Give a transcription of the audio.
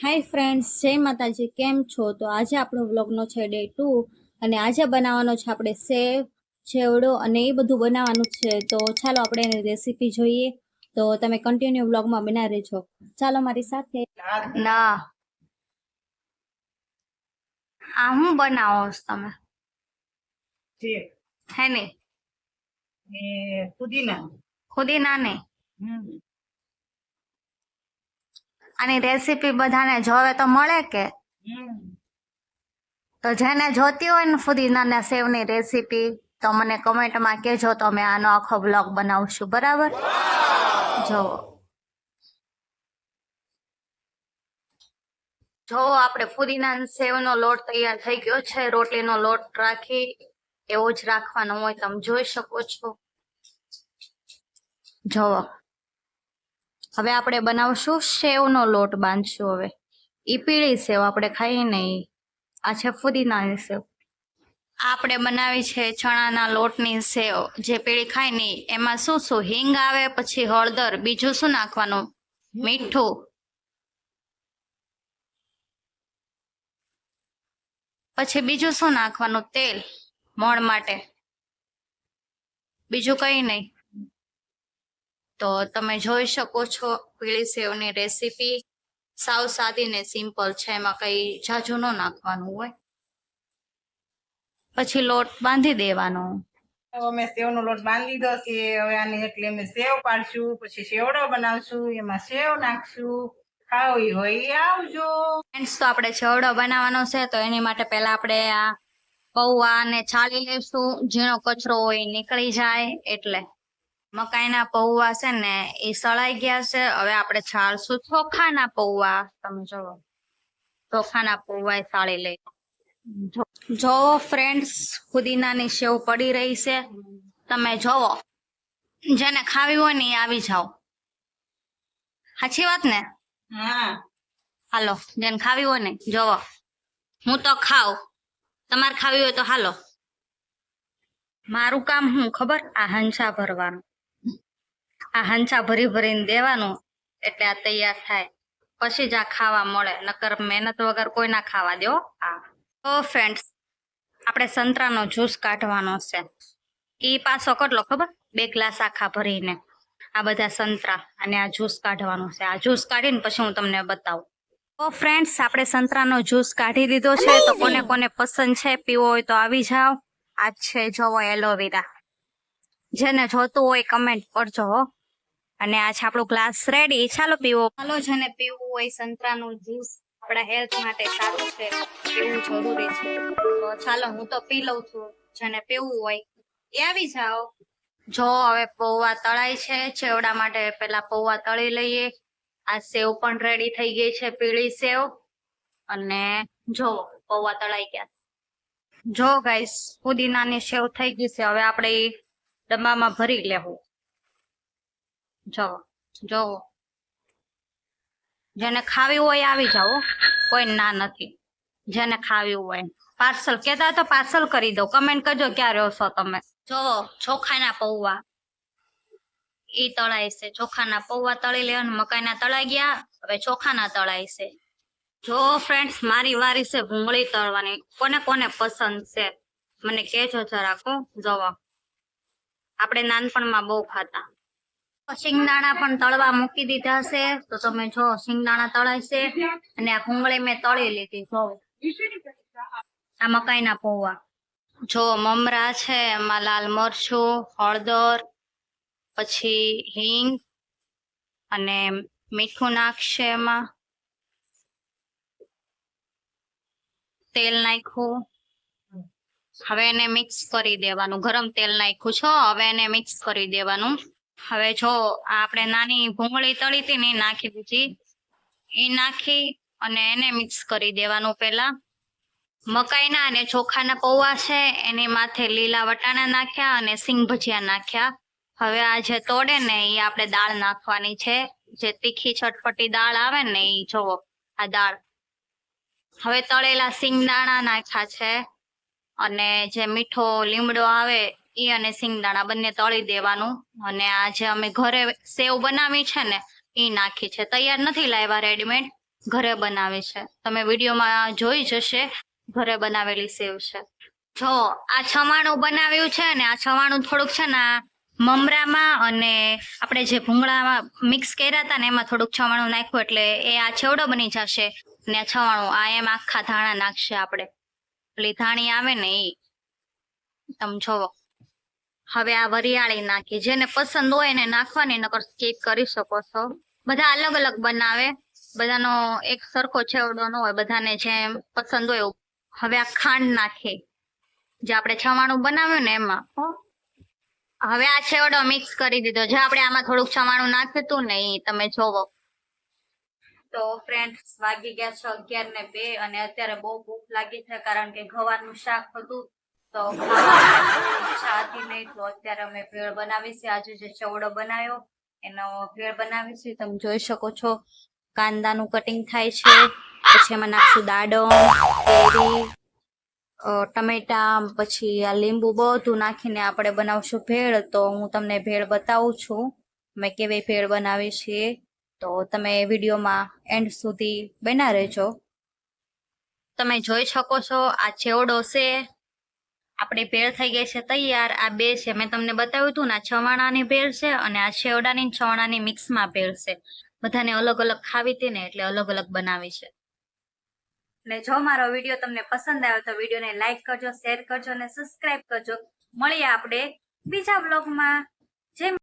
Hi friends જય માતાજી કેમ છો? તો આજે આપણો વ્લોગનો છે ડે ટુ અને આજે બનાવવાનો છે આપણે સેવ છેવડો અને એ બધું બનાવવાનું છે. તો ચાલો આપણે એની રેસીપી જોઈએ. તો તમે કન્ટિન્યુ વ્લોગમાં બનાવી રહેજો. ચાલો મારી સાથે. ના. આ હું બનાવો તમે? હે ને? પુદીના. ખુદીના ને હમ. આની રેસીપી બધાને જોવે તો મળે કે? તો જેને જોતી હોય ને ફુદીનાના સેવની રેસીપી તો મને કમેન્ટમાં કહેજો તો અમે આનો આખો બ્લોગ બનાવશું બરાબર? જો. જો આપણે ફુદીના સેવનો લોટ તૈયાર થઈ ગયો છે રોટલીનો લોટ રાખી એવો જ રાખવાનો હોય તમે જોઈ શકો છો. જોવો હવે આપણે બનાવશું સેવનો લોટ બાંધશું હવે. એ પીળી સેવ, આપણે ખાઈએ ને આ છે ફુદીનાની સેવ. આપણે બનાવી છે ચણાના લોટની સેવ. જે પીળી ખાય નહીં એમાં શું શું? હિંગ આવે, પછી હળદર. બીજું શું નાખવાનું? મીઠું. પછી બીજું શું નાખવાનું? તેલ. મોણ માટે. બીજું કઈ નહીં. તો તમે જોઈ શકો છો પીળી સેવની રેસીપી. સાવ સાદી ને સિમ્પલ છે એમાં કઈ જાજુ ન નાખવાનું હોય. પછી લોટ બાંધી દેવાનો. અમે સેવનો લોટ બાંધી લીધો છે હવે આને એટલે અમે સેવ પાડશું પછી સેવડો બનાવશું એમાં સેવ નાખશું ખાવી હોય આવજો. ફ્રેન્ડ્સ તો આપણે છેવડો બનાવવાનો છે તો એની માટે પહેલા આપણે આ પૌવા ને છાલી લેશું ઝીણો કચરો હોય નીકળી જાય એટલે મકાઈના પૌવા છે ને એ સળાઈ ગયા છે. હવે આપણે છાળશું ચોખાના પૌવા તમે જોવો ચોખાના પૌવા એ સાળી લઈ. જો ફ્રેન્ડ્સ ફુદીનાની સેવ પડી રહી છે. તમે જોવો. જેને ખાવી હોય ને એ આવી જાઓ. સાચી વાત ને? હા. હાલો જેને ખાવી હોય ને જોવો. હું તો ખાવ તમારે ખાવી હોય તો હાલો. મારું કામ હું ખબર? આ હંસા ભરવાનું. આ હંચા ભરી ભરીને દેવાનું એટલે આ તૈયાર થાય. પછી જ આ ખાવા મળે, નકર મહેનત વગર કોઈ ના ખાવા દો આ તો ફ્રેન્ડ્સ આપણે સંતરાનો જ્યુસ કાઢવાનો છે. એ પાછો કેટલો ખબર? બે ગ્લાસ આખા ભરીને. આ બધા સંતરા અને આ જ્યુસ કાઢવાનો છે. આ જ્યુસ કાઢીને પછી હું તમને બતાવું. તો ફ્રેન્ડ્સ આપણે સંતરાનો જ્યુસ કાઢી દીધો છે, તો કોને કોને પસંદ છે, પીવો હોય તો આવી જાઓ. આ છે, જોવો એલોવેરા. જેને જોતું હોય કમેન્ટ કરજો હો. અને આ છે આપણું ગ્લાસ રેડી ચાલો પીવો. ચાલો જેને પીવું હોય સંતરાનું જ્યુસ આપણા હેલ્થ માટે સારું છે. પીવું જરૂરી છે. તો ચાલો હું તો પી લઉં છું. જેને પીવું હોય. એ આવી જાઓ. જો હવે પૌવા તળાય છે. ચેવડા માટે પેલા પૌવા તળી લઈએ. આ સેવ પણ રેડી થઈ ગઈ છે પીળી સેવ. અને જો પૌવા તળાઈ ગયા. જો ગાઈસ પુદીનાની સેવ થઈ ગઈ છે. હવે આપણે ડબ્બામાં ભરી લેવું. જો જો જેને ખાવી હોય આવી જાઓ, કોઈ ના નથી. જેને ખાવી હોય. પાર્સલ કેતા તો પાર્સલ કરી દો. કમેન્ટ કરજો ક્યાં રહો છો તમે. જો ચોખાના પૌવા. એ તળાય છે. ચોખાના પૌવા તળી લેવાનું મકાઈના તળાઈ ગયા, હવે ચોખાના તળાય છે. જો ફ્રેન્ડ્સ મારી વારી છે ભૂંગળી તળવાની. કોને કોને પસંદ છે? મને કહેજો જરાક જવા આપણે નાનપણમાં બહુ ખાતા. શિંગદાણા પણ તળવા મૂકી દીધા છે. તો તમે જો શિંગદાણા તળાય છે અને આ ભૂંગળી મેં તળી લીધી, જો. આ મકાઈના પૌવા. જો મમરા છે, એમાં લાલ મરચું, હળદર, પછી હિંગ અને મીઠું નાખશે એમાં. તેલ નાખ્યું. હવે એને મિક્સ કરી દેવાનું. ગરમ તેલ નાખ્યું છો. હવે એને મિક્સ કરી દેવાનું. હવે જો આપણે નાની ભૂંગળી તળી હતી ને નાખી દીધી. એ નાખી અને એને મિક્સ કરી દેવાનું પેલા મકાઈના અને ચોખાના પૌવા છે, એની માથે લીલા વટાણા નાખ્યા અને સિંગ ભજીયા નાખ્યા. હવે આ જે તોડે ને એ આપણે દાળ નાખવાની છે. જે તીખી ચટપટી દાળ આવે ને એ જોવો, આ દાળ. હવે તળેલા સિંગદાણા નાખ્યા છે અને જે મીઠો લીમડો આવે એ અને સિંગદાણા બંને તળી દેવાનું. અને આ જે અમે ઘરે સેવ બનાવી છે ને એ નાખી છે. તૈયાર નથી લાવ્યા રેડીમેડ ઘરે બનાવી છે. તમે વિડીયોમાં જોઈ જશે, ઘરે બનાવેલી સેવ છે. જો, આ છવાણું બનાવ્યું છે ને, આ છવાણું થોડુંક છે ને મમરામાં અને આપણે જે ભૂંગળામાં મિક્સ કર્યા હતા ને, એમાં થોડુંક છવાણું નાખ્યું એટલે એ આ છેવડો બની જશે. ને આ છવાણું, આ એમ આખા ધાણા નાખશે આપણે. પેલી ધાણી આવે ને એ તમે જોવો. હવે આ વરિયાળી નાખી. જેને પસંદ હોય એને નાખવાની નકર સ્કીપ કરી શકો છો. બધા અલગ અલગ બનાવે. બધાનો એક સરખો છેવડો ન હોય. બધાને જેમ પસંદ હોય હવે આ ખાંડ નાખી જે આપણે છવાણું બનાવ્યું ને એમાં. હવે આ છેવડો મિક્સ કરી દીધો. જે આપણે આમાં થોડુંક છવાણું નાખ્યું હતું ને એ તમે જોવો. તો ફ્રેન્ડ્સ વાગી ગયા છે અગિયાર ને બે અને અત્યારે બહુ ભૂખ લાગી છે કારણ કે ઘવાનું શાક હતું. તો ઈચ્છા હતી નહીં તો અત્યારે અમે ભેળ બનાવી છે. આજે જે ચવડો બનાવ્યો, એનો ભેળ બનાવી છે. તમે જોઈ શકો છો, કાંદાનું કટિંગ થાય છે. પછી એમાં નાખશું દાડમ, કેરી ટમેટા, પછી આ લીંબુ બધું નાખીને આપણે બનાવશું ભેળ. તો હું તમને ભેળ બતાવું છું, મેં કેવી ભેળ બનાવી છે. તો તમે વિડીયોમાં એન્ડ સુધી બના રહેજો. તમે જોઈ શકો છો, આ ચેવડો છે. આપણી ભેળ થઈ ગઈ છે તૈયાર. આ બે છે. મેં તમને બતાવ્યું હતું ને, આ છવાણાની ભેળ છે અને આ છેવડાની છવાણાની મિક્સમાં ભેળ છે. બધાને અલગ અલગ ખાવી હતી ને એટલે અલગ અલગ બનાવી છે. ને જો મારો વીડિયો તમને પસંદ આવ્યો તો વિડીયોને લાઈક કરજો, શેર કરજો અને સબસ્ક્રાઇબ કરજો. મળીએ આપણે બીજા બ્લોગમાં.